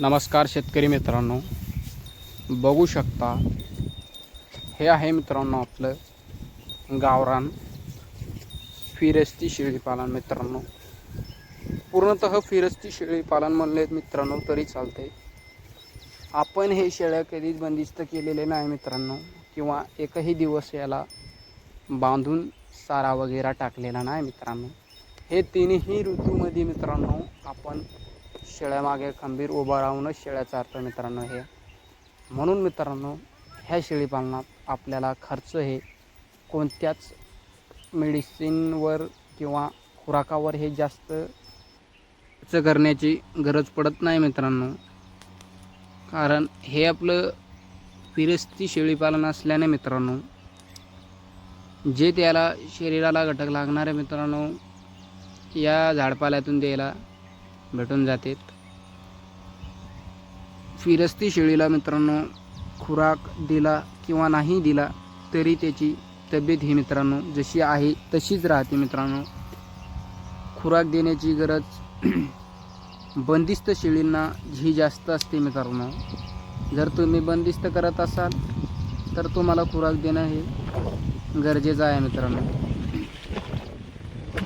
नमस्कार शेतकरी मित्रांनो. बघू शकता हे आहे मित्रांनो आपलं गावरान फिरस्ती शेळीपालन मित्रांनो. पूर्णतः फिरस्ती शेळीपालन म्हणले मित्रांनो तरी चालते आपण हे शेळ्या कधीच बंदिस्त केलेले नाही मित्रांनो किंवा एकही दिवस याला बांधून सारा वगैरे टाकलेला नाही मित्रांनो. हे तीनही ऋतूमध्ये मित्रांनो आपण शेळ्यामागे खंबीर उभा राहूनच शेळ्या अर्थ मित्रांनो हे. म्हणून मित्रांनो ह्या शेळीपालनात आपल्याला खर्च हे कोणत्याच मेडिसिनवर किंवा खुराकावर हे जास्त खर्च करण्याची गरज पडत नाही मित्रांनो. कारण हे आपलं फिरस्ती शेळीपालन असल्याने मित्रांनो जे त्याला शरीराला घटक लागणारे मित्रांनो या झाडपाल्यातून द्यायला भेटून जातात फिरस्ती शेळीला मित्रांनो खुराक दिला किंवा नाही दिला तरी त्याची तब्येत ही मित्रांनो जशी आहे तशीच राहते मित्रांनो. खुराक देण्याची गरज बंदिस्त शेळींना ही जास्त असते मित्रांनो. जर तुम्ही बंदिस्त करत असाल तर तुम्हाला खुराक देणं हे गरजेचं आहे मित्रांनो.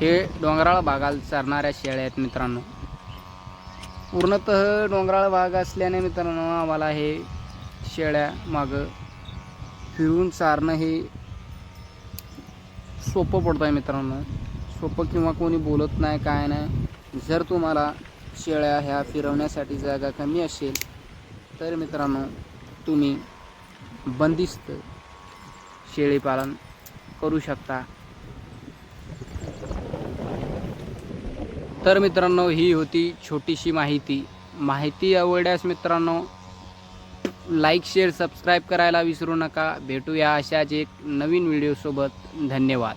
हे डोंगराळ भागाला चारणाऱ्या शेळ्या आहेत मित्रांनो. पूर्णतः डोंगराळ भाग असल्याने मित्रांनो आम्हाला हे शेळ्या मागं फिरून चारणं हे सोपं पडतं आहे मित्रांनो. सोपं किंवा कोणी बोलत नाही काय नाही. जर तुम्हाला शेळ्या ह्या फिरवण्यासाठी जागा कमी असेल तर मित्रांनो तुम्ही बंदिस्त शेळीपालन करू शकता. तर मित्रांनो ही होती छोटीशी माहिती. माहिती आवडल्यास मित्रांनो लाईक शेअर सबस्क्राईब करायला विसरू नका. भेटूया अशाच एक नवीन व्हिडिओसोबत धन्यवाद.